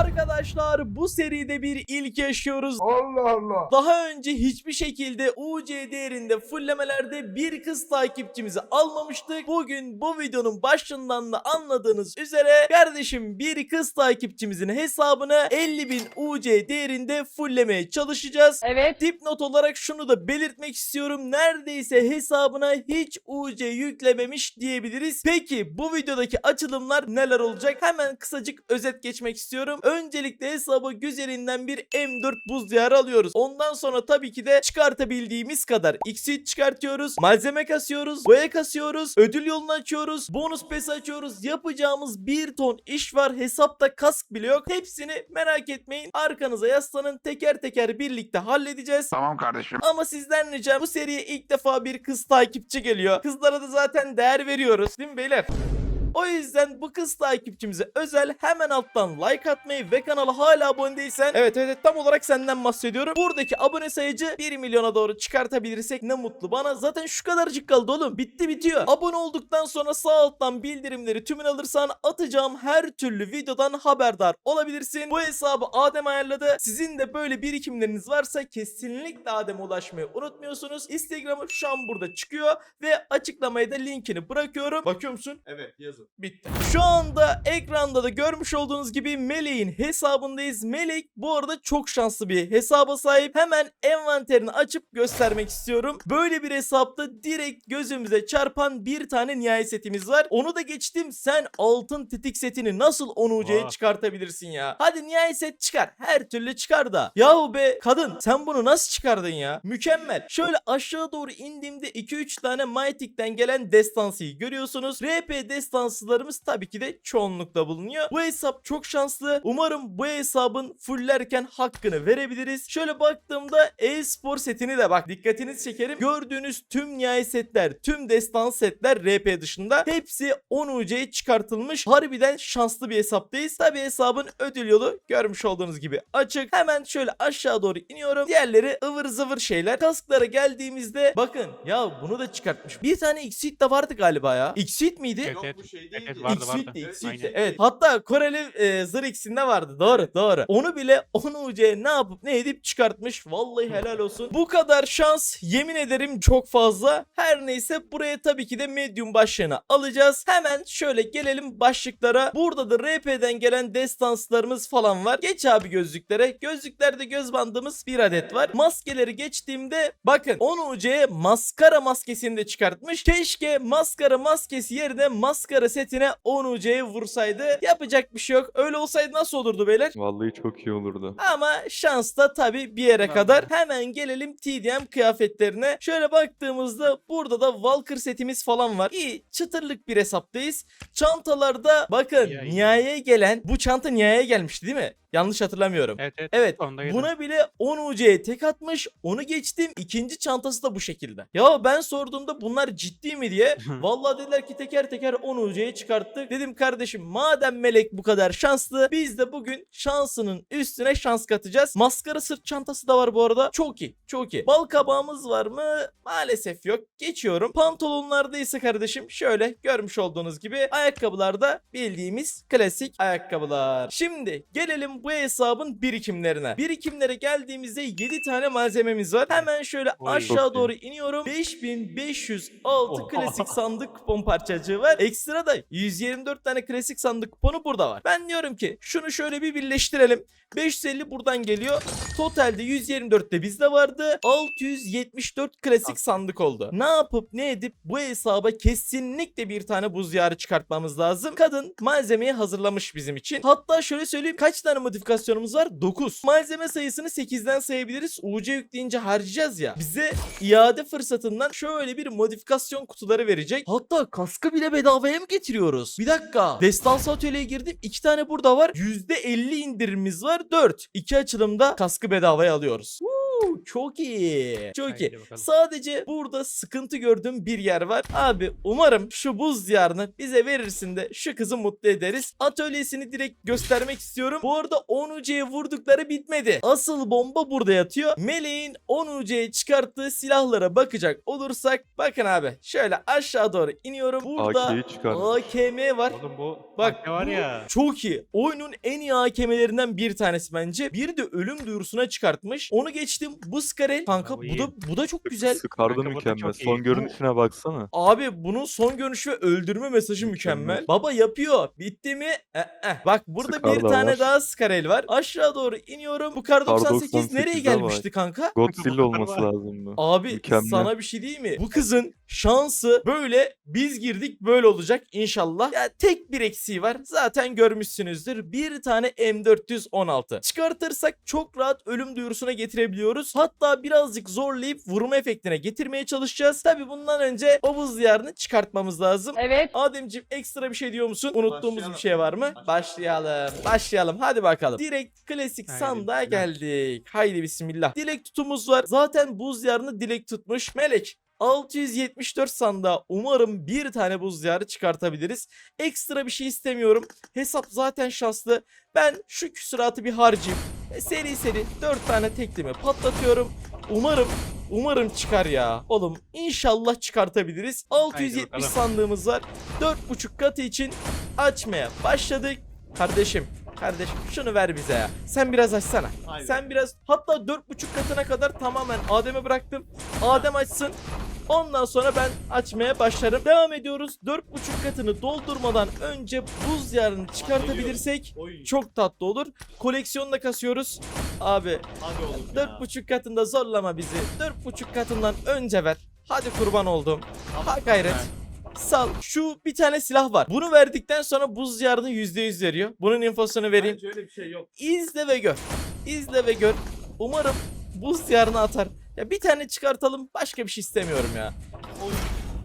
Arkadaşlar bu seride bir ilk yaşıyoruz. Allah Allah. Daha önce hiçbir şekilde UC değerinde fulllemelerde bir kız takipçimizi almamıştık. Bugün bu videonun başından da anladığınız üzere kardeşim bir kız takipçimizin hesabını 50.000 UC değerinde fulllemeye çalışacağız. Evet. Dipnot olarak şunu da belirtmek istiyorum. Neredeyse hesabına hiç UC yüklememiş diyebiliriz. Peki bu videodaki açılımlar neler olacak? Hemen kısacık özet geçmek istiyorum. Öncelikle hesabı güzelinden bir M4 buz diyarı alıyoruz. Ondan sonra tabii ki de çıkartabildiğimiz kadar Xsuit çıkartıyoruz. Malzeme kasıyoruz. Boya kasıyoruz. Ödül yolunu açıyoruz. Bonus pes açıyoruz. Yapacağımız bir ton iş var. Hesapta kask bile yok. Hepsini merak etmeyin. Arkanıza yaslanın. Teker teker birlikte halledeceğiz. Tamam kardeşim. Ama sizden ricam bu seriye ilk defa bir kız takipçi geliyor. Kızlara da zaten değer veriyoruz değil mi beyler? O yüzden bu kız takipçimize özel hemen alttan like atmayı ve kanala hala abone değilsen evet evet tam olarak senden bahsediyorum. Buradaki abone sayıcı 1 milyona doğru çıkartabilirsek ne mutlu bana. Zaten şu kadarcık kaldı oğlum. Bitti bitiyor. Abone olduktan sonra sağ alttan bildirimleri tümünü alırsan atacağım her türlü videodan haberdar olabilirsin. Bu hesabı Adem ayarladı. Sizin de böyle birikimleriniz varsa kesinlikle Adem'e ulaşmayı unutmuyorsunuz. Instagram'ı şu an burada çıkıyor ve açıklamaya da linkini bırakıyorum. Bakıyor musun? Evet yazın. Bitti. Şu anda ekranda da görmüş olduğunuz gibi Melek'in hesabındayız. Melek bu arada çok şanslı bir hesaba sahip. Hemen envanterini açıp göstermek istiyorum. Böyle bir hesapta direkt gözümüze çarpan bir tane nihai setimiz var. Onu da geçtim. Sen altın tetik setini nasıl 10 UC'ye Vay. çıkartabilirsin ya? Hadi nihai set çıkar. Her türlü çıkar da. Yahu be kadın sen bunu nasıl çıkardın ya? Mükemmel. Şöyle aşağı doğru indiğimde 2-3 tane Mytik'ten gelen destansıyı görüyorsunuz. RP destansılarımız tabii ki de çoğunlukla bulunuyor. Bu hesap çok şanslı. Umarım bu hesabın fullerken hakkını verebiliriz. Şöyle baktığımda e-spor setini de bak dikkatinizi çekerim. Gördüğünüz tüm nihai setler, tüm destan setler RP dışında hepsi 10 UC'ye çıkartılmış. Harbiden şanslı bir hesaptayız. Tabii hesabın ödül yolu görmüş olduğunuz gibi açık. Hemen şöyle aşağı doğru iniyorum. Diğerleri ıvır zıvır şeyler. Kasklara geldiğimizde bakın ya bunu da çıkartmış. Bir tane Xsuit de vardı galiba ya. Xsuit miydi? Evet, Yok evet. bu şey Evet, değildi. evet, vardı, vardı. de. aynen. Evet. Hatta Koreli e, zırh X'inde vardı. Doğru doğru. Onu bile 10 UC'ye ne yapıp ne edip çıkartmış. Vallahi helal olsun. Bu kadar şans yemin ederim çok fazla. Her neyse buraya tabii ki de medium başlığını alacağız. Hemen şöyle gelelim başlıklara. Burada da RP'den gelen destanslarımız falan var. Geç abi gözlüklere. Gözlüklerde göz bandımız bir adet var. Maskeleri geçtiğimde bakın 10 UC'ye maskara maskesini de çıkartmış. Keşke maskara maskesi yerine maskara setine 10 UC'ye vursaydı. Yapacak bir şey yok. Öyle olsaydı nasıl olurdu beyler? Vallahi çok iyi olurdu. Ama şans da tabi bir yere kadar. Hemen gelelim TDM kıyafetlerine. Şöyle baktığımızda burada da Walker setimiz falan var. İyi çıtırlık bir hesaptayız. Çantalarda bakın Nihai. nihaiye gelen bu çanta nihaiye gelmişti değil mi? Yanlış hatırlamıyorum. Evet evet. Evet buna bile 10 UC'ye tek atmış onu geçtim ikinci çantası da bu şekilde. Ya ben sorduğumda bunlar ciddi mi diye vallahi dediler ki teker teker 10 UC'ye çıkarttık. Dedim kardeşim madem Melek bu kadar şanslı biz de bugün şansının üstüne şans katacağız. Maskara sırt çantası da var bu arada çok iyi çok iyi. Bal kabağımız var mı? Maalesef yok geçiyorum. Pantolonlarda ise kardeşim şöyle görmüş olduğunuz gibi ayakkabılarda bildiğimiz klasik ayakkabılar. Şimdi gelelim bu hesabın birikimlerine. Birikimlere geldiğimizde 7 tane malzememiz var. Hemen şöyle Oy. aşağı Çok iyi. doğru iniyorum. 5506 Oha. klasik sandık kupon parçacığı var. Ekstra da 124 tane klasik sandık kuponu burada var. Ben diyorum ki şunu şöyle bir birleştirelim. 550 buradan geliyor. Totalde 124 de bizde vardı. 674 klasik sandık oldu. Ne yapıp ne edip bu hesaba kesinlikle bir tane buz yarı çıkartmamız lazım. Kadın malzemeyi hazırlamış bizim için. Hatta şöyle söyleyeyim kaç tane modifikasyonumuz var? 9. Malzeme sayısını 8'den sayabiliriz. UC yükleyince harcayacağız ya. Bize iade fırsatından şöyle bir modifikasyon kutuları verecek. Hatta kaskı bile bedavaya mı getiriyoruz? Bir dakika. Destansı atölyeye girdim. 2 tane burada var. %50 indirimimiz var. 4. 2 açılımda kaskı bedavaya alıyoruz. Woo! Çok iyi. Çok iyi. Haydi bakalım. Sadece burada sıkıntı gördüğüm bir yer var. Abi umarım şu buz diyarını bize verirsin de şu kızı mutlu ederiz. Atölyesini direkt göstermek istiyorum. Bu arada 10 UC'ye vurdukları bitmedi. Asıl bomba burada yatıyor. Meleğin 10 UC'ye çıkarttığı silahlara bakacak olursak bakın abi şöyle aşağı doğru iniyorum. Burada AK'yi. AKM var. Oğlum bu Bak var bu ya. Çok iyi. Oyunun en iyi AKM'lerinden bir tanesi bence. Bir de ölüm duyurusuna çıkartmış. Onu geçtim. Bu Skarel. Kanka bu da bu da çok güzel. Skardı Kanka bu da mükemmel. çok iyi. Son görünüşüne baksana. Abi bunun son görünüşü ve öldürme mesajı mükemmel. Mükemmel. Baba yapıyor. Bitti mi? Eh, eh. Bak burada Scar bir da tane var. daha Skarel var. Aşağı doğru iniyorum. Bu kar Kar 98 nereye 98'de var. gelmişti kanka? Godzilla olması lazım bu. Abi Mükemmel. sana bir şey değil mi? Bu kızın şansı böyle biz girdik böyle olacak inşallah. Ya tek bir eksiği var. Zaten görmüşsünüzdür. Bir tane M416. Çıkartırsak çok rahat ölüm duyurusuna getirebiliyoruz. Hatta birazcık zorlayıp vurma efektine getirmeye çalışacağız. Tabi bundan önce o buz diyarını çıkartmamız lazım. Evet. Ademciğim ekstra bir şey diyor musun? Unuttuğumuz Başlayalım. bir şey var mı? Başlayalım. Başlayalım. Hadi bakalım. Direkt klasik Haydi sandığa bismillah. geldik. Haydi bismillah. Dilek tutumuz var. Zaten buz diyarını dilek tutmuş. Melek 674 sandığa umarım bir tane buz diyarı çıkartabiliriz. Ekstra bir şey istemiyorum. Hesap zaten şanslı. Ben şu küsuratı bir harcayayım. E, seri seri 4 tane teklimi patlatıyorum. Umarım Umarım çıkar ya. Oğlum inşallah çıkartabiliriz. 670 bakalım. sandığımız var. 4.5 katı için açmaya başladık. Kardeşim Kardeşim şunu ver bize ya. Sen biraz açsana. Aynen. Sen biraz hatta 4.5 katına kadar tamamen Adem'e bıraktım. Adem açsın. Ondan sonra ben açmaya başlarım. Devam ediyoruz. 4.5 katını doldurmadan önce buz yarını çıkartabilirsek Oy. çok tatlı olur. Koleksiyonda kasıyoruz. Abi Hadi oğlum ya. Dört buçuk katında zorlama bizi. Dört buçuk katından önce ver. Hadi kurban oldum. Ha gayret. Sal. Şu bir tane silah var. Bunu verdikten sonra buz yarını yüzde yüz veriyor. Bunun infosunu vereyim. Bence öyle bir şey yok. İzle ve gör. İzle ve gör. Umarım buz yarını atar. Ya bir tane çıkartalım. Başka bir şey istemiyorum ya.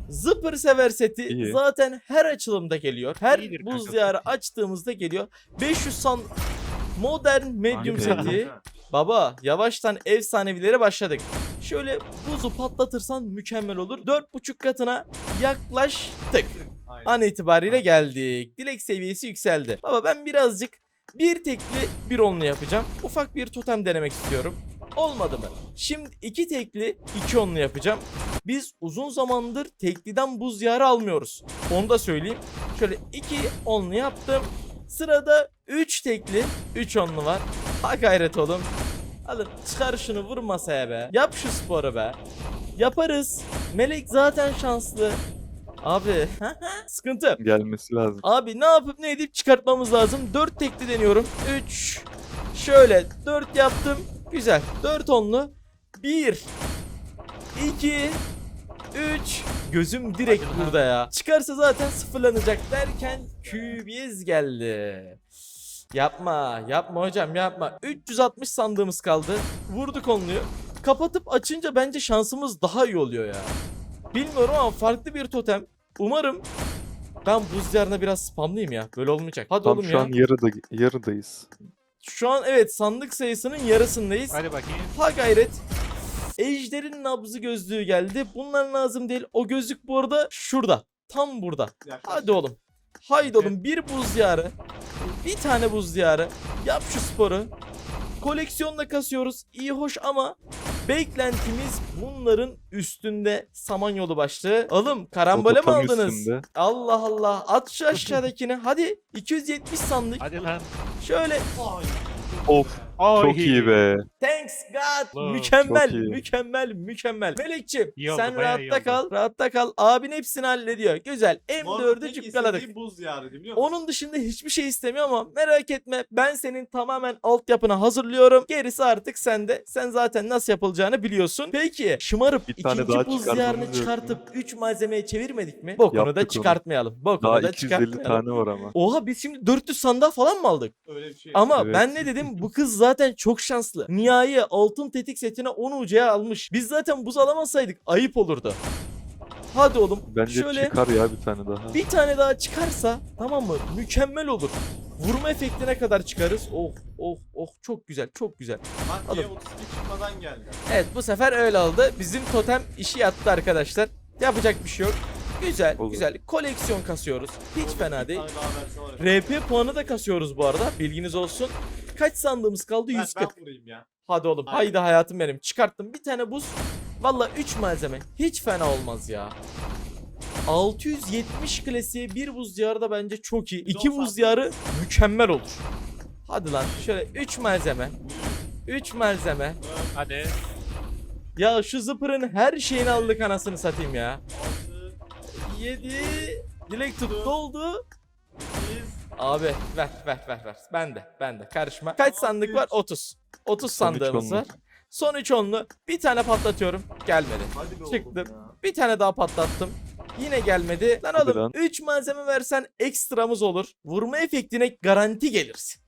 Zıpır sever seti İyi. zaten her açılımda geliyor. Her İyidir buz kanka. diyarı açtığımızda geliyor. 500 san modern medium seti. Baba yavaştan efsanevilere başladık. Şöyle buzu patlatırsan mükemmel olur. 4.5 katına yaklaştık. Aynen. An itibariyle geldik. Dilek seviyesi yükseldi. Baba ben birazcık bir tekli bir onlu yapacağım. Ufak bir totem denemek istiyorum. Olmadı mı? Şimdi iki tekli iki onlu yapacağım. Biz uzun zamandır tekliden buz yarı almıyoruz. Onu da söyleyeyim. Şöyle iki onlu yaptım. Sırada 3 tekli 3 onlu var. Ha gayret oğlum. Alın çıkar şunu vur masaya be. Yap şu sporu be. Yaparız. Melek zaten şanslı. Abi sıkıntı. Gelmesi lazım. Abi ne yapıp ne edip çıkartmamız lazım. 4 tekli deniyorum. 3 Şöyle 4 yaptım. Güzel. 4 onlu. 1 2 3 Gözüm direkt burada ya. Çıkarsa zaten sıfırlanacak derken QBS geldi. Yapma, yapma hocam yapma. 360 sandığımız kaldı. Vurduk onluyu. Kapatıp açınca bence şansımız daha iyi oluyor ya. Bilmiyorum ama farklı bir totem. Umarım ben buz diyarına biraz spamlayayım ya. Böyle olmayacak. Hadi Tam oğlum şu ya. an yarıda, yarıdayız. Şu an evet sandık sayısının yarısındayız. Hadi bakayım. Ha gayret. Ejder'in nabzı gözlüğü geldi. Bunlar lazım değil. O gözlük bu arada şurada. Tam burada. Hadi oğlum. Haydi oğlum bir buz diyarı. Bir tane buz diyarı. Yap şu sporu. Koleksiyonla kasıyoruz. İyi hoş ama beklentimiz bunların üstünde Samanyolu başlığı. Oğlum karambole mi Tam aldınız? üstünde. Allah Allah. At şu aşağıdakini. Hadi 270 sandık. Hadi lan. Şöyle. Of Oy. çok iyi be. Thanks God. Wow, mükemmel, çok iyi. mükemmel, mükemmel. Melekçim İyi oldu, sen bayağı iyi rahatta oldu. kal, rahatta kal. Abin hepsini hallediyor. Güzel. Muhammed'in M4'ü tek cükkaladık. istediği buz diyarıydı biliyor musun? Onun dışında hiçbir şey istemiyor ama merak etme ben senin tamamen altyapını hazırlıyorum. Gerisi artık sende. Sen zaten nasıl yapılacağını biliyorsun. Peki şımarıp Bir tane ikinci daha buz diyarını yok çıkartıp 3 malzemeye çevirmedik mi? Bokunu da Yaptık onu. çıkartmayalım. Bokunu Daha da 250 çıkartmayalım. tane var ama. Oha biz şimdi 400 sandığa falan mı aldık? Öyle bir şey. Ama Evet. ben ne dedim? Bu kız zaten çok şanslı. Nihai altın tetik setine 10 ucuya almış. Biz zaten buz alamasaydık ayıp olurdu. Hadi oğlum. Bence şöyle çıkar ya bir tane daha. bir tane daha çıkarsa tamam mı? Mükemmel olur. Vurma efektine kadar çıkarız. Oh oh oh çok güzel çok güzel. 32 çıkmadan geldi. Evet bu sefer öyle oldu. Bizim totem işi yattı arkadaşlar. Yapacak bir şey yok. Güzel Olur. güzel. Koleksiyon kasıyoruz. Hiç fena değil. RP puanı da kasıyoruz bu arada. Bilginiz olsun. Kaç sandığımız kaldı? Ben, 140. ben vurayım ya. Hadi oğlum. Aynen. Haydi hayatım benim. Çıkarttım. Bir tane buz. Valla 3 malzeme. Hiç fena olmaz ya. 670 klasiğe bir buz diyarı da bence çok iyi. 2 Güzel buz diyarı mükemmel olur. Hadi lan şöyle 3 malzeme. 3 malzeme. Hadi. Ya şu zıpırın her şeyini aldık anasını satayım ya. 6, 7 Dilek tut doldu. 8, Abi ver ver ver ver. Ben de ben de karışma. Kaç sandık var? 30. 30 Son üç sandığımız var. Son 3 onlu. Bir tane patlatıyorum. Gelmedi. Çıktım. Bir tane daha patlattım. Yine gelmedi. Lan oğlum lan. 3 malzeme versen ekstramız olur. Vurma efektine garanti gelirsin.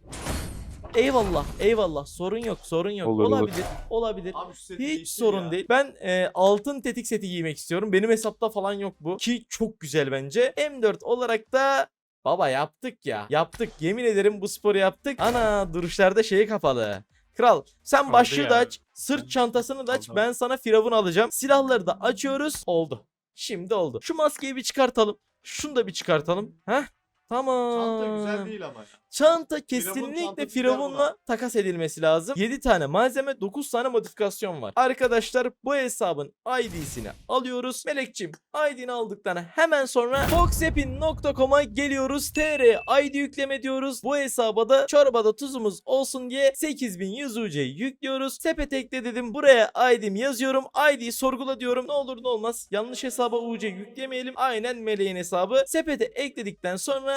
Eyvallah, eyvallah. Sorun yok, sorun yok. Olur, olur. olabilir, olabilir. Abi Hiç sorun ya. değil. Ben e, altın tetik seti giymek istiyorum. Benim hesapta falan yok bu. Ki çok güzel bence. M4 olarak da baba yaptık ya. Yaptık. Yemin ederim bu sporu yaptık. Ana duruşlarda şeyi kapalı. Kral sen Kaldı başlığı da ya. aç. Sırt çantasını da aç. Ben sana firavun alacağım. Silahları da açıyoruz. Oldu. Şimdi oldu. Şu maskeyi bir çıkartalım. Şunu da bir çıkartalım. Heh. Tamam. Çanta güzel değil ama. Çanta kesinlikle Firavun'la takas edilmesi lazım. 7 tane malzeme 9 tane modifikasyon var. Arkadaşlar bu hesabın ID'sini alıyoruz. Melekçim ID'ni aldıktan hemen sonra foxepin.com'a geliyoruz. TR ID yükleme diyoruz. Bu hesaba da çorbada tuzumuz olsun diye 8100 UC yüklüyoruz. Sepete ekle dedim. Buraya ID'mi yazıyorum. ID'yi sorgula diyorum. Ne olur ne olmaz. Yanlış hesaba UC yüklemeyelim. Aynen meleğin hesabı. Sepete ekledikten sonra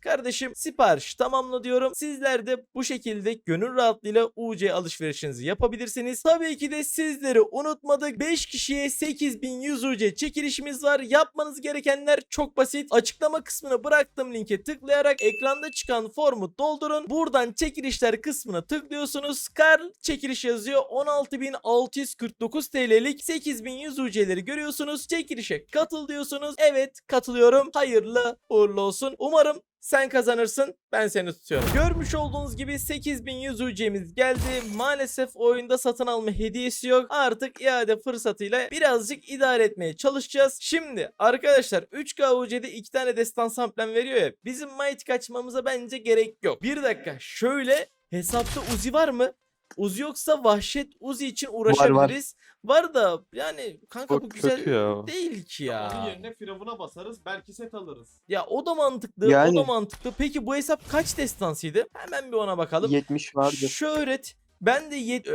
Kardeşim sipariş tamamla diyorum. Sizler de bu şekilde gönül rahatlığıyla UC alışverişinizi yapabilirsiniz. Tabii ki de sizleri unutmadık. 5 kişiye 8100 UC çekilişimiz var. Yapmanız gerekenler çok basit. Açıklama kısmına bıraktığım linke tıklayarak ekranda çıkan formu doldurun. Buradan çekilişler kısmına tıklıyorsunuz. Karl çekiliş yazıyor. 16649 TL'lik 8100 UC'leri görüyorsunuz. Çekilişe katıl diyorsunuz. Evet katılıyorum. Hayırlı uğurlu olsun. Umarım sen kazanırsın ben seni tutuyorum. Görmüş olduğunuz gibi 8100 UC'miz geldi. Maalesef oyunda satın alma hediyesi yok. Artık iade fırsatıyla birazcık idare etmeye çalışacağız. Şimdi arkadaşlar 3K UC'de 2 tane destan amblem veriyor ya. Bizim might açmamıza bence gerek yok. Bir dakika şöyle hesapta Uzi var mı? Uzi yoksa vahşet Uzi için uğraşabiliriz. Var, da yani kanka bu Çok güzel kötü ya. değil ki Onun ya. yerine Firavun'a basarız. Belki set alırız. Ya o da mantıklı, o Yani. da mantıklı. Peki bu hesap kaç destansıydı? Hemen bir ona bakalım. 70 vardır. Şöhret. Ben de yet... Yüz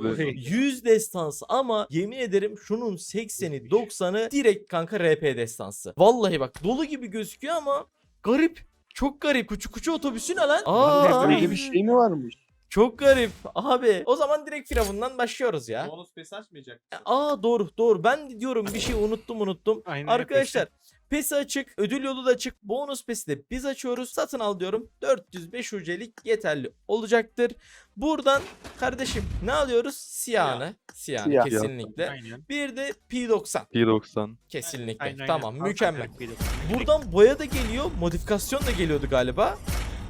böyle? 100 destansı ama yemin ederim şunun 80'i 90'ı direkt kanka RP destansı. Vallahi bak dolu gibi gözüküyor ama garip. Çok garip. Kuçu kuçu otobüsü ne lan? Aa, Böyle bir şey mi varmış? Çok garip. Abi o zaman direkt Firavun'dan başlıyoruz ya. Bonus pes açmayacak. Aa doğru doğru. Ben de diyorum bir şey unuttum unuttum. Aynen Arkadaşlar PES açık, ödül yolu da açık. Bonus PES'i de biz açıyoruz. Satın al diyorum. 405 UC'lik yeterli olacaktır. Buradan kardeşim ne alıyoruz? Siyahını. Siyahını Siyah. kesinlikle. Aynen. Bir de P90 P90. kesinlikle. Aynen, tamam aynen. mükemmel. Al, al, Buradan boya da geliyor. Modifikasyon da geliyordu galiba.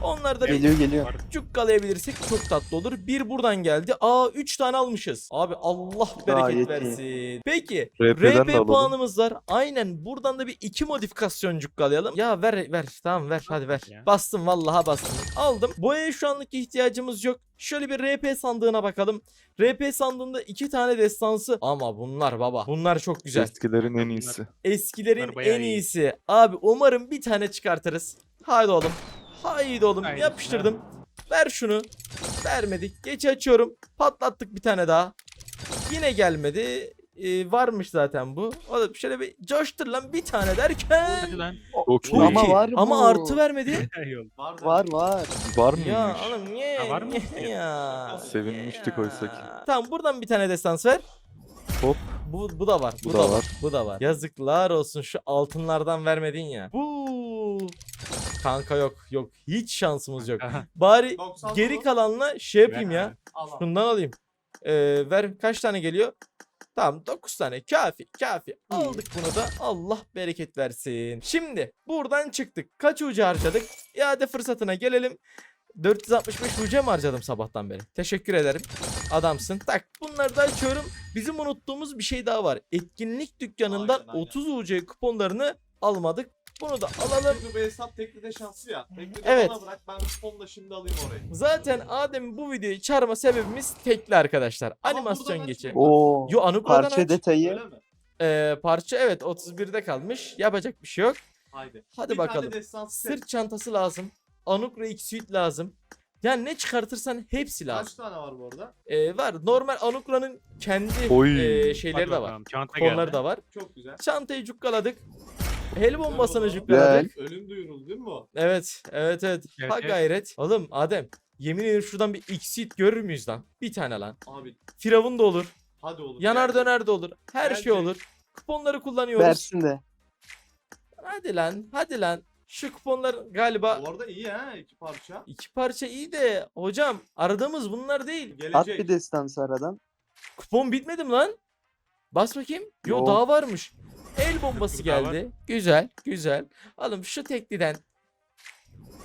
Onları da bir Geliyor geliyor. cukkalayabilirsek çok tatlı olur. Bir buradan geldi. Aa 3 tane almışız. Abi Allah bereket Gayet versin. Peki RP'den de RP alalım. puanımız var. Aynen buradan da bir iki modifikasyon cukkalayalım. Ya ver ver tamam ver hadi ver. Ya. Bastım vallahi bastım. Aldım. Boyaya şu anlık ihtiyacımız yok. Şöyle bir RP sandığına bakalım. RP sandığında iki tane destansı ama bunlar baba. Bunlar çok güzel. Eskilerin en iyisi. Eskilerin Bunlar bayağı en iyi. iyisi. Abi umarım bir tane çıkartırız. Haydi oğlum. Haydi oğlum. Haydi. Yapıştırdım. Ver şunu. Vermedik. Geç açıyorum. Patlattık bir tane daha. Yine gelmedi. Ee, varmış zaten bu. O da şöyle bir coştur lan bir tane derken. Çok iyi. Ama var Ama bu. artı vermedi. Var. Var var. Var mıymış? ya oğlum niye? Ha, var mı? ya? Sevinmiştik Ya. oysa ki. Tamam buradan bir tane destans ver. Hop. Bu, bu da var. Bu, Bu da, da var. var. Bu da var. Yazıklar olsun şu altınlardan vermedin ya. Bu Kanka yok yok hiç şansımız yok. Bari 90 geri kalanla şey yapayım ya. Ver. Al al. Şundan alayım. Ee, ver kaç tane geliyor? Tamam 9 tane kafi kafi. Aldık bunu da Allah bereket versin. Şimdi buradan çıktık. Kaç ucu harcadık? İade fırsatına gelelim. 465 ucu mu harcadım sabahtan beri? Teşekkür ederim. Adamsın. Tak bunları da açıyorum. Bizim unuttuğumuz bir şey daha var. Etkinlik dükkanından Aynen, aynen. 30 UC kuponlarını almadık. Bunu da alalım. Bu hesap teklide şansı ya. Teklide Evet. bana bırak ben kuponla şimdi alayım orayı. Zaten Adem bu videoyu çağırma sebebimiz tekli arkadaşlar. Ama Animasyon geçi. Oo. Yo Anukra'dan Parça aç. detayı. Öyle mi? Ee, parça evet 31'de kalmış. Yapacak bir şey yok. Haydi. Hadi bir bakalım. Sırt çantası lazım. Anukra X Suite lazım. Yani ne çıkartırsan hepsi Kaç lazım. tane var bu arada? Ee, var. Normal Anukra'nın kendi Oy. e, şeyleri Hadi de var. Çanta Konuları geldi. da var. Çok güzel. Çantayı cukkaladık. El bombasını cukkaladık. Ölüm duyuruldu değil mi bu? Evet, evet, evet. Ha evet. gayret. Oğlum Adem, yemin ederim şuradan bir X-Suite görür müyüz lan? Bir tane lan. Abi Firavun da olur. hadi oğlum. Yanar gel. döner de olur. Her şey olur. Kuponları kullanıyoruz. Versin de. Hadi lan, hadi lan. Şu kuponlar galiba Bu arada iyi ha iki parça. iki parça iyi de hocam aradığımız bunlar değil. Gelecek. At bir destansı aradan. Kupon bitmedi mi lan? Bas bakayım. Yo Yok. daha varmış. El bombası geldi. Güzel, güzel. Alın şu tekliden.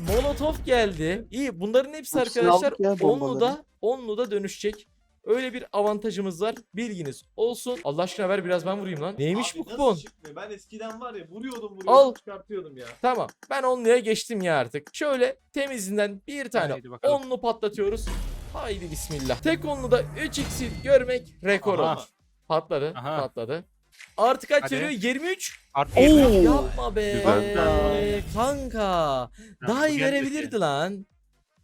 Molotof geldi. İyi bunların hepsi arkadaşlar onluda, onluda dönüşecek. Öyle bir avantajımız var. Bilginiz olsun. Allah aşkına ver biraz ben vurayım lan. Neymiş Abi bu kupon? çıkmıyor? Ben eskiden var ya vuruyordum vuruyordum Al. çıkartıyordum ya. Tamam. Ben onluya geçtim ya artık. Şöyle temizinden bir tane Haydi bakalım. onlu patlatıyoruz. Haydi bismillah. Tek onluda 3 x'i görmek rekor Aha. olur. Patladı. Aha. Patladı. Artı kaç Hadi. veriyor? 23. Artı Oo. Yapma be. Güzel. Kanka. Ha, Daha iyi verebilirdi lan.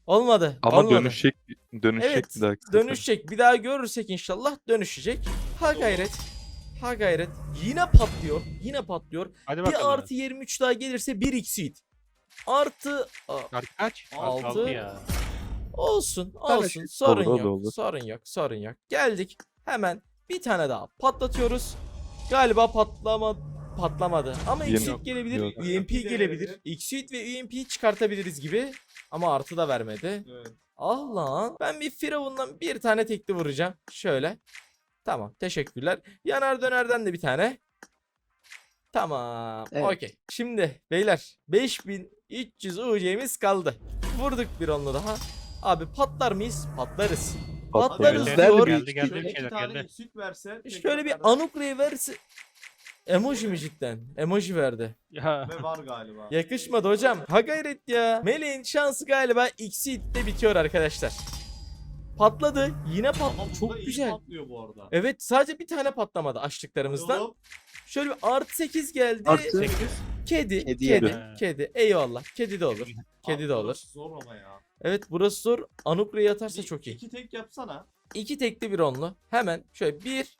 Olmadı. Ama olmadı. dönüşecek dönüşecek Evet, bir dahaki sefer. Dönüşecek. Bir daha görürsek inşallah dönüşecek. Ha gayret. Ha gayret. Yine patlıyor. Yine patlıyor. Hadi Bir artı 23 daha gelirse 1 exit. Artı kaç? Altı. Altı ya. olsun Tane olsun sorun Olur, yok olur. sorun yok sorun yok. Geldik hemen bir tane daha patlatıyoruz. Galiba patlama patlamadı ama Yem- exit gelebilir, Yok. UMP UMP gelebilir. Exit ve UMP çıkartabiliriz gibi ama artı da vermedi. Evet. Ah lan. Ben bir Firavun'dan bir tane tekli vuracağım. Şöyle. Tamam. Teşekkürler. Yanar dönerden de bir tane. Tamam. Evet. Okey. Şimdi beyler 5300 UC'miz kaldı. Vurduk bir onlu daha. Abi patlar mıyız? Patlarız. Patlarız Patlarız. diyor. Geldi geldi Şöyle bir iki şeyler tane geldi. süt verse. Şöyle bir tekrardan- Anukre'yi verse. Emoji mi cidden? Emoji verdi. Ya. Ve var galiba. Yakışmadı hocam. Ha gayret ya. Meleğin şansı galiba X'de bitiyor arkadaşlar. Patladı. Yine Ama patladı. bunda Çok iyi güzel. patlıyor bu arada. Evet sadece bir tane patlamadı açtıklarımızdan. Oğlum, Şöyle bir artı 8 geldi. Artı. Kedi, Kedi kedi, yani. kedi. Eyvallah. Kedi de olur. Kedi de olur. Zor ama ya. Evet burası zor. Anukre'yi atarsa Bir- çok iyi. İki tek yapsana. İki tekli bir onlu. Hemen şöyle bir,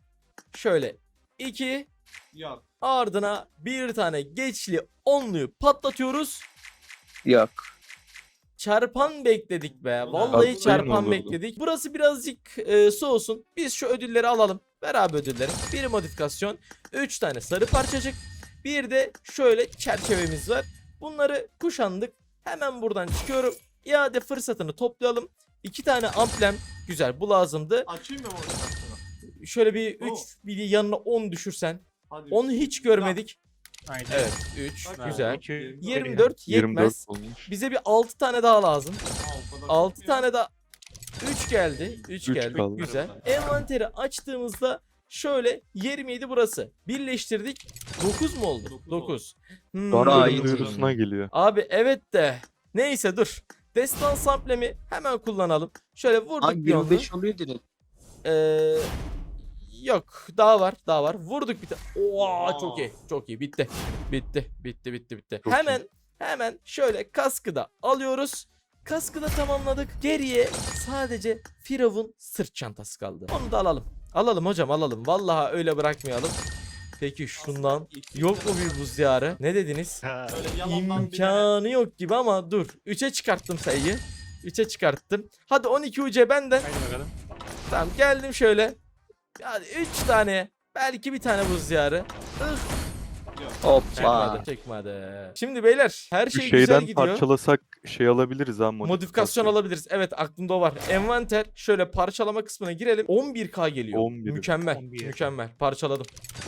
şöyle iki, Yok. ardına bir tane geçli onluyu patlatıyoruz. Yok. Çarpan bekledik be. Ulan. Vallahi Aslında çarpan olurdu. bekledik. Burası birazcık e, soğusun. Biz şu ödülleri alalım. Ver abi ödülleri. Bir modifikasyon. 3 tane sarı parçacık. Bir de şöyle çerçevemiz var. Bunları kuşandık. Hemen buradan çıkıyorum. İade fırsatını toplayalım. İki tane amblem. Güzel bu lazımdı. Açayım mı motivasyonu? Şöyle bir 3 Oo. bir yanına 10 düşürsen. Hadi. Onu hiç görmedik. Aynen. Evet 3 Bak, güzel. iki, 24 24 yetmez. olmuş. Bize bir 6 tane daha lazım. Aa, o kadar 6 tutmuyor. tane daha 3 geldi. 3 Üç geldi. kaldı. Güzel. Envanteri açtığımızda şöyle 27 burası. Birleştirdik. 9 mu oldu? Dokuz 9. Sonra Daha bölüm iyi. duyurusuna geliyor. Abi evet de. Neyse dur. Destan samplemi hemen kullanalım. Şöyle vurduk Abi bir onlu. 25 oluyor direkt. Ee, yok daha var daha var. Vurduk bir tane. Oha çok iyi. Çok iyi. Bitti. Bitti. Bitti bitti bitti. Çok hemen hemen şöyle kaskı da alıyoruz. Kaskı da tamamladık. Geriye sadece Firavun sırt çantası kaldı. Onu da alalım. Alalım hocam alalım. Vallahi öyle bırakmayalım. Peki şundan yok mu bir buz diyarı? Ne dediniz? İmkanı yok gibi ama dur. 3'e çıkarttım sayıyı. 3'e çıkarttım. Hadi 12 UC benden. Tamam geldim şöyle. Hadi 3 tane. Belki bir tane buz diyarı. Ih. Hoppa. Çıkmadı. Çıkmadı. Şimdi beyler her şey güzel şeyden gidiyor. parçalasak şey alabiliriz ha Modifikasyon alabiliriz. Evet aklımda o var. Envanter şöyle parçalama kısmına girelim. 11k geliyor. 11. Mükemmel. 11. Mükemmel. Parçaladım.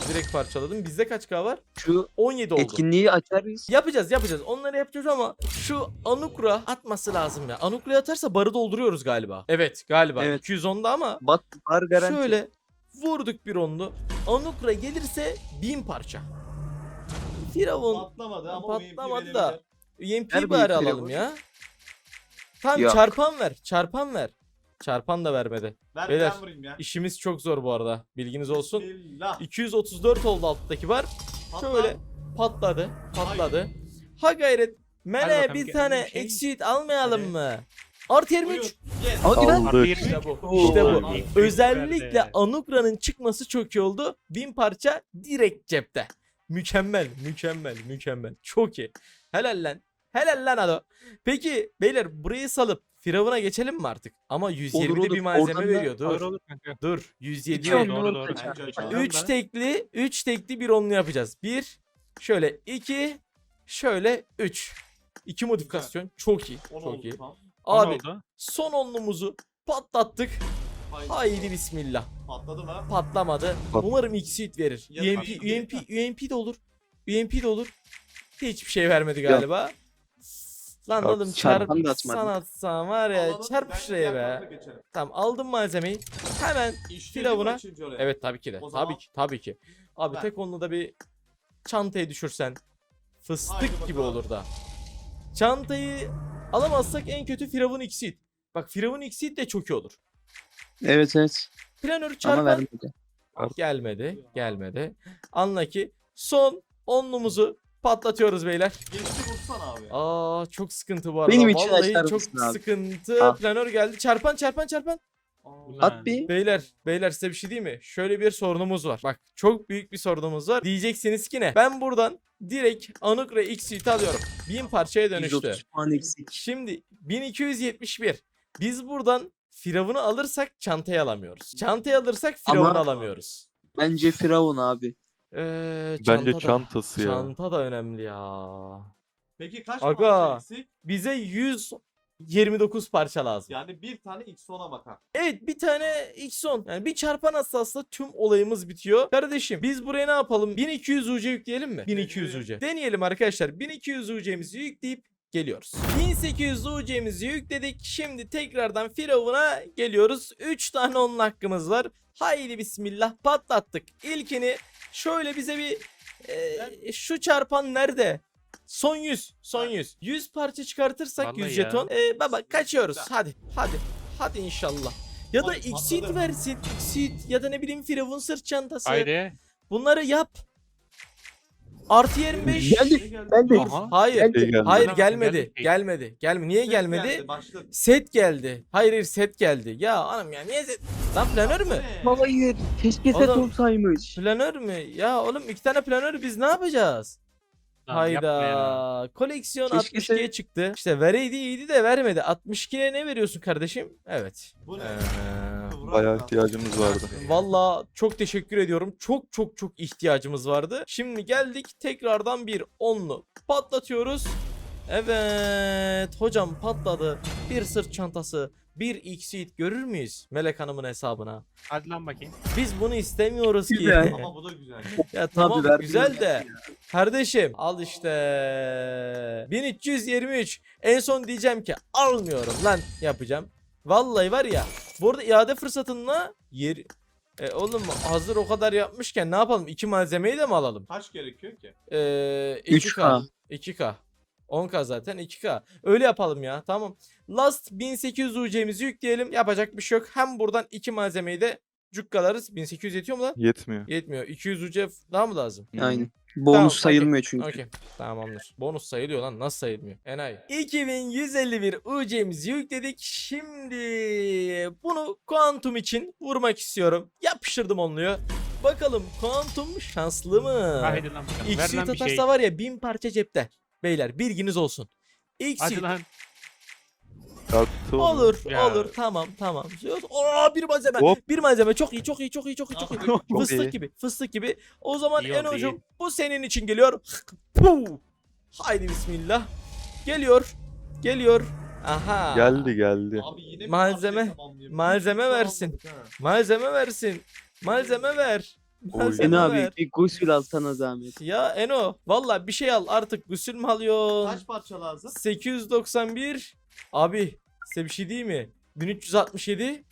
Direkt parçaladım. Bizde kaç k var? Şu 17 oldu. etkinliği açarız. Yapacağız yapacağız. Onları yapacağız ama şu Anukra atması lazım ya. Anukra atarsa barı dolduruyoruz galiba. Evet galiba. Evet. 210'da ama Bat var garanti. şöyle vurduk bir onlu. Anukra gelirse 1000 parça. Firavun Patlamadı ama Patlamadı da. UMP Ver bari alalım ya. Tamam Yok. çarpan ver. Çarpan ver. Çarpan da vermedi. Ver Beyler, ben vurayım ya. İşimiz çok zor bu arada. Bilginiz olsun. Bismillah. 234 oldu alttaki var. Patla. Şöyle patladı. Patladı. Ha gayret. Mene bakalım, bir tane bir şey. exit almayalım Hadi. mı? Artı 23. Buyur. Yes. Hadi lan. Aldık. İşte bu. İşte Özellikle verdi. Anukra'nın çıkması çok iyi oldu. Bin parça direkt cepte. Mükemmel, mükemmel, mükemmel. Çok iyi. Helal lan. Helal lan Ado. Peki beyler burayı salıp Firavun'a geçelim mi artık? Ama 120'de Olur, olur. bir malzeme Oradan da- veriyor. Dur. olur. Dur. 107. İki Doğru, doğru, doğru. kaçar. Bence açalım. Aynen. 3 ben- tekli, 3 tekli bir onlu yapacağız. 1 şöyle 2 şöyle 3. 2 modifikasyon çok iyi. Çok iyi. Abi son onlumuzu patlattık. Haydi. Bismillah. Patladı mı? Patlamadı. Pat- Umarım Xsuit verir. Ya UMP, patladı. UMP, UMP de olur. UMP de olur. Hiçbir şey vermedi galiba. Lan Çarp- oğlum çarpan çarp da atmadı. sana atsam var ya Alalım, çarp bence şuraya diğer be. tarafa. Tamam aldım malzemeyi. Hemen İşte bir evet tabii ki de. O zaman- Tabii ki tabii ki. Abi Ver. tek onunla da bir çantayı düşürsen fıstık Haydi gibi bakalım. olur da. Çantayı alamazsak en kötü Firavun Xsuit. Bak Firavun Xsuit de çok iyi olur. Evet evet. Planör Ama çarpan vermedi. Gelmedi. Gelmedi. Anla ki son onlumuzu patlatıyoruz beyler. Geçti vursan abi. Aa çok sıkıntı bu arada. Benim için Vallahi açar çok mısın abi? sıkıntı. Al. Planör geldi. Çarpan çarpan çarpan. At bir. Beyler, beyler size bir şey diyeyim mi? Şöyle bir sorunumuz var. Bak çok büyük bir sorunumuz var. Diyeceksiniz ki ne? Ben buradan direkt Anukra X'yi alıyorum. 1000 parçaya dönüştü. 130 puan eksik. Şimdi 1271. Biz buradan Firavun'u alırsak çantayı alamıyoruz. Çantayı alırsak Firavun'u Ama- alamıyoruz. Bence Firavun abi. Ee, Bence çanta da- çantası ya. Çanta da önemli ya. Peki kaç Aga. parça eksik? Bize 129 parça lazım. Yani bir tane X sona bakar. Evet bir tane X10 yani bir çarpan hassasla tüm olayımız bitiyor. Kardeşim biz buraya ne yapalım? 1200 UC yükleyelim mi? 1200 UC. Deneyelim arkadaşlar. 1200 UC'mizi yükleyip geliyoruz. 1800 UC'mizi yükledik. Şimdi tekrardan Firavun'a geliyoruz. 3 tane onun hakkımız var. Haydi bismillah patlattık. İlkini şöyle bize bir e, şu çarpan nerede? Son 100. Son 100. 100 parça çıkartırsak Vallahi 100 ya. jeton. E, baba kaçıyoruz. Hadi. Hadi. Hadi inşallah. Ya da Xseed patladı. versin. Xseed ya da ne bileyim Firavun sırt çantası. Haydi. Bunları yap. Artı 25. Geldi. Ben de-. Aha. Hayır. Geldi. Geldi. Hayır gelmedi. Gelmedi. Gelmedi. Niye gelmedi? geldi, başladı. Set geldi. Hayır hayır set geldi. Ya anam ya niye set? Lan planör mü? Hayır. Keşke set Oğlum. olsaymış. Planör mü? Ya oğlum iki tane planör biz ne yapacağız? Lan yapma ya. Hayda. Koleksiyon Keşke 62'ye sen- çıktı. İşte vereydi iyiydi de vermedi. 62'ye ne veriyorsun kardeşim? Evet. Bu ne? Ee, Bayağı ihtiyacımız vardı. Valla çok teşekkür ediyorum. Çok çok çok ihtiyacımız vardı. Şimdi geldik tekrardan bir onlu patlatıyoruz. Evet hocam patladı. Bir sırt çantası. Bir Xsuit görür müyüz Melek Hanım'ın hesabına? Hadi lan bakayım. Biz bunu istemiyoruz ki. Güzel. Ama bu da güzel. ya tamam Abi, vermiyor güzel de. ya. Kardeşim al işte 1323 en son diyeceğim ki almıyorum lan yapacağım. Vallahi var ya burada iade fırsatınla yer e, oğlum hazır o kadar yapmışken ne yapalım? İki malzemeyi de mi alalım? Kaç gerekiyor ki? Ee, 2K. 3K. 2K. 10K zaten 2K. Öyle yapalım ya tamam. Last 1800 UC'mizi yükleyelim. Yapacak bir şey yok. Hem buradan iki malzemeyi de cukkalarız. 1800 yetiyor mu lan? Yetmiyor. Yetmiyor. 200 UC daha mı lazım? Aynen. Tamam, Bonus okey. sayılmıyor çünkü. Okey. Tamamdır. Bonus sayılıyor lan. Nasıl sayılmıyor? Enayi. 2151 UC'mizi yükledik. Şimdi bunu kuantum için vurmak istiyorum. Yapıştırdım onluyu. Bakalım kuantum şanslı mı? Haydi lan bakalım. Ver X'yi lan bir atarsa şey. var ya bin parça cepte. Beyler bilginiz olsun. X'yi Onu. Olur, Ya. olur. Tamam, tamam. Aa, bir malzeme. Hop. Bir malzeme. Çok iyi, çok iyi, çok iyi, çok iyi, çok iyi. Çok fıstık iyi. gibi, fıstık gibi. O zaman İyi oldu, Eno'cum iyi. bu senin için geliyor. Puh. Haydi bismillah. Geliyor. Geliyor. Aha. Geldi geldi. Abi yine Malzeme- parçayı malzeme Üç X10 versin. ha. Malzeme versin. Malzeme ver. Oy. Malzeme Eno abi ver. bir gusül alsana zahmet. Ya Eno valla bir şey al artık gusül mü alıyorsun? Kaç parça lazım? 891. Abi size bir şey değil mi? 1367.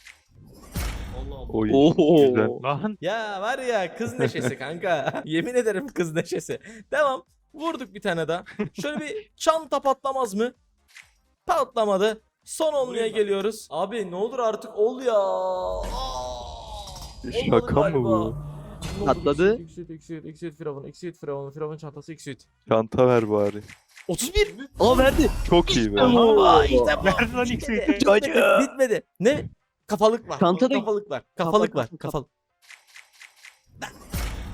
Allah Allah. Oy. Oo. Güzel. Lan Ya var ya kız neşesi kanka. Yemin ederim kız neşesi. Devam. Vurduk bir tane daha. Şöyle bir çanta patlamaz mı? Patlamadı. Son onluya geliyoruz. Abi ne olur artık ol ya. Aa, olmadı Şaka mı galiba. bu? Ne olur, Patladı. Exit, exit, exit, exit Firavun, exit Firavun, Firavun çantası exit. Çanta ver bari. 31. Aa verdi. Çok iyi be. Aa, işte bu. Lan Bitmedi, X'e. bitmedi, bitmedi. Ne? Kafalık var. Çantada- Kafalık var. Kafalık var. kafa- Kafalık.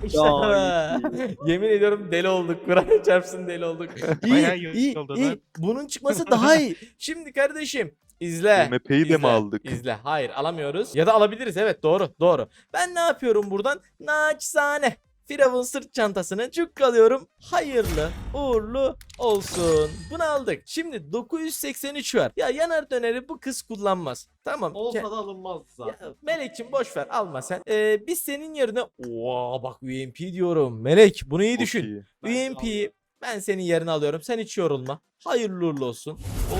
İşte Ya. Yemin ediyorum deli olduk. Kur'an çarpsın deli olduk. İyi, Bayağı iyi iyi, oldu iyi. Bunun çıkması daha iyi. Şimdi kardeşim izle. MP'yi de mi izle, aldık? İzle. Hayır alamıyoruz. Ya da alabiliriz. Evet doğru. Doğru. Ben ne yapıyorum buradan? Naçizane. Firavun sırt çantasını cukkalıyorum. Hayırlı, uğurlu olsun. Bunu aldık. Şimdi 983 var. Ya yanar döneri bu kız kullanmaz. Tamam. Olsa da alınmaz zaten. ya, Melek'cim boş ver alma sen. Ee, biz senin yerine Oo bak UMP diyorum. Melek bunu iyi Çok düşün. iyi. UMP'yi ben senin yerine alıyorum. Sen hiç yorulma. Hayırlı uğurlu olsun. O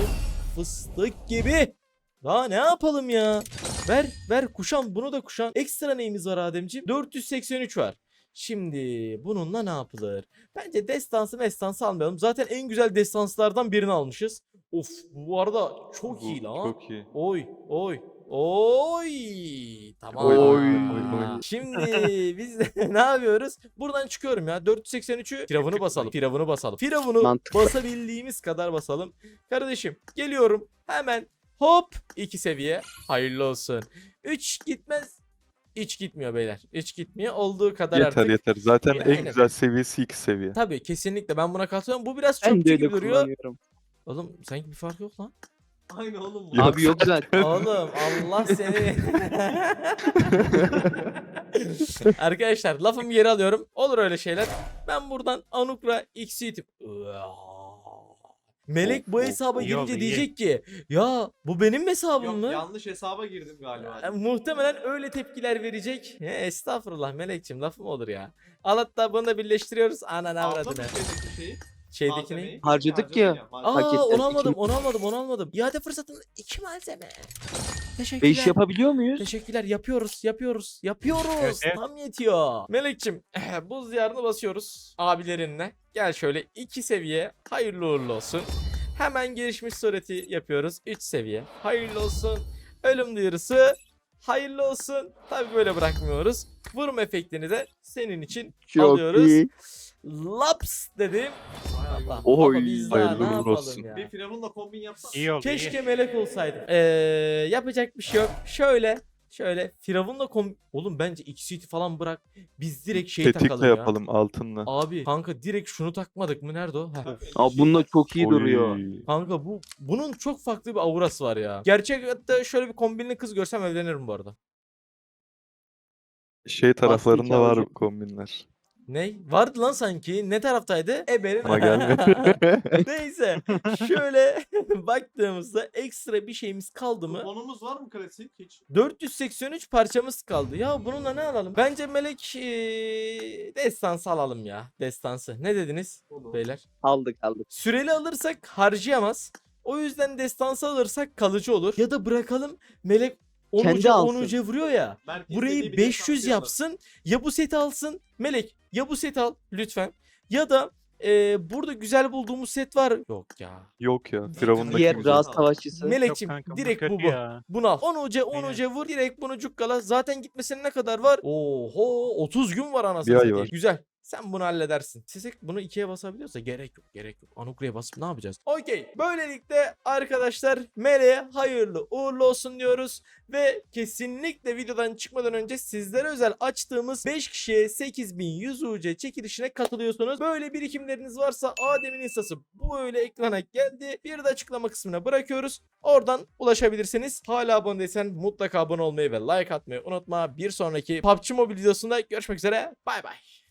fıstık gibi. Daha ne yapalım ya? Ver ver kuşan bunu da kuşan. Ekstra neyimiz var Ademciğim? 483 var. Şimdi bununla ne yapılır? Bence destansı mestansı almayalım. Zaten en güzel destanslardan birini almışız. Of bu arada çok iyi lan. Çok iyi. Oy oy oy. Tamam. Oy, oy, oy. Şimdi biz de ne yapıyoruz? Buradan çıkıyorum ya. 483'ü firavunu basalım. Firavunu basalım. Firavunu Mantıklı. basabildiğimiz kadar basalım. Kardeşim geliyorum. Hemen hop 2 seviye. Hayırlı olsun. 3 gitmez. Hiç gitmiyor beyler. Hiç gitmiyor. Olduğu kadar Yeter artık. yeter. Zaten Ya, en aynen. güzel seviyesi 2 seviye. Tabii kesinlikle ben buna katılıyorum. Bu biraz de gibi duruyor. Oğlum sanki bir fark yok lan. Aynı oğlum. Yok. Abi yok zaten. Oğlum Allah seni. Arkadaşlar lafımı geri alıyorum. Olur öyle şeyler. Ben buradan Anukra X'i itip. Melek bu hesaba girince iyi. diyecek ki ya bu benim hesabım Yok, mı? yanlış hesaba girdim galiba. Ya, muhtemelen öyle tepkiler verecek. Ya, estağfurullah Melekçim lafım olur ya. Al hatta bunu da birleştiriyoruz. Aldın avradını. Şeydekini. Harcadık ya. Aa onu almadım onu almadım onu almadım. İade fırsatında iki malzeme. Ve Teşekkürler. iş yapabiliyor muyuz? Teşekkürler yapıyoruz yapıyoruz yapıyoruz Evet, evet. tam yetiyor. Melekçim buz diyarını basıyoruz abilerinle. Gel şöyle iki seviye hayırlı uğurlu olsun. Hemen gelişmiş sureti yapıyoruz 3 seviye hayırlı olsun. Ölüm duyurusu hayırlı olsun. Tabi böyle bırakmıyoruz. Vurum efektini de senin için Çok alıyoruz. iyi. Laps dedim. Oy, biz daha hayırlı ne uğurlu yapalım olsun. ya. Bir firavunla kombin yapsana. iyi oldu Keşke iyi. melek olsaydım. Ee, yapacak bir şey yok. Şöyle şöyle Firavun'la kom... Oğlum bence X'iti falan bırak. Biz direkt şey Tetikle takalım ya. yapalım altınla. Abi kanka direkt şunu takmadık mı? Nerede o? Heh. Abi bununla çok iyi Oy. duruyor. Kanka bu bunun çok farklı bir aurası var ya. Gerçek hatta şöyle bir kombinli kız görsem evlenirim bu arada. Şey taraflarında var kombinler. Ne? Vardı lan sanki. Ne taraftaydı? Eberin. Ama gelmedi. Neyse. Şöyle baktığımızda ekstra bir şeyimiz kaldı mı? Kuponumuz var mı klasik? Hiç. 483 parçamız kaldı. Ya bununla ne alalım? Bence melek eee, destansı alalım ya. Destansı. Ne dediniz Olur. beyler? Aldık aldık. Süreli alırsak harcayamaz. O yüzden destansı alırsak kalıcı olur. Ya da bırakalım melek 10 Kendi uca 10 alsın. uca vuruyor ya. Belki Burayı bir 500 destansı alır. yapsın. Ya bu seti alsın. Melek ya bu seti al lütfen. Ya da eee, burada güzel bulduğumuz set var. Yok ya. Yok ya. Firavun'daki Diğer güzel. rahat savaşçısı. Melekçim kanka, direkt bu bu. ya. Bunu al. 10 uca 10 Aynen. uca vur. Direkt bunu cukkala. Zaten gitmesine ne kadar var? Oho 30 gün var anasını Bir ay satayım. var. Güzel. Sen bunu halledersin. Sisek bunu ikiye basabiliyorsa gerek yok. Gerek yok. Anukre'ye basıp ne yapacağız? Okey. Böylelikle arkadaşlar Mele'ye hayırlı uğurlu olsun diyoruz. Ve kesinlikle videodan çıkmadan önce sizlere özel açtığımız 5 kişiye 8100 UC çekilişine katılıyorsunuz. Böyle birikimleriniz varsa Adem'in instası böyle ekrana geldi. Bir de açıklama kısmına bırakıyoruz. Oradan ulaşabilirsiniz. Hala abone değilsen mutlaka abone olmayı ve like atmayı unutma. Bir sonraki PUBG Mobile videosunda görüşmek üzere. Bay bay.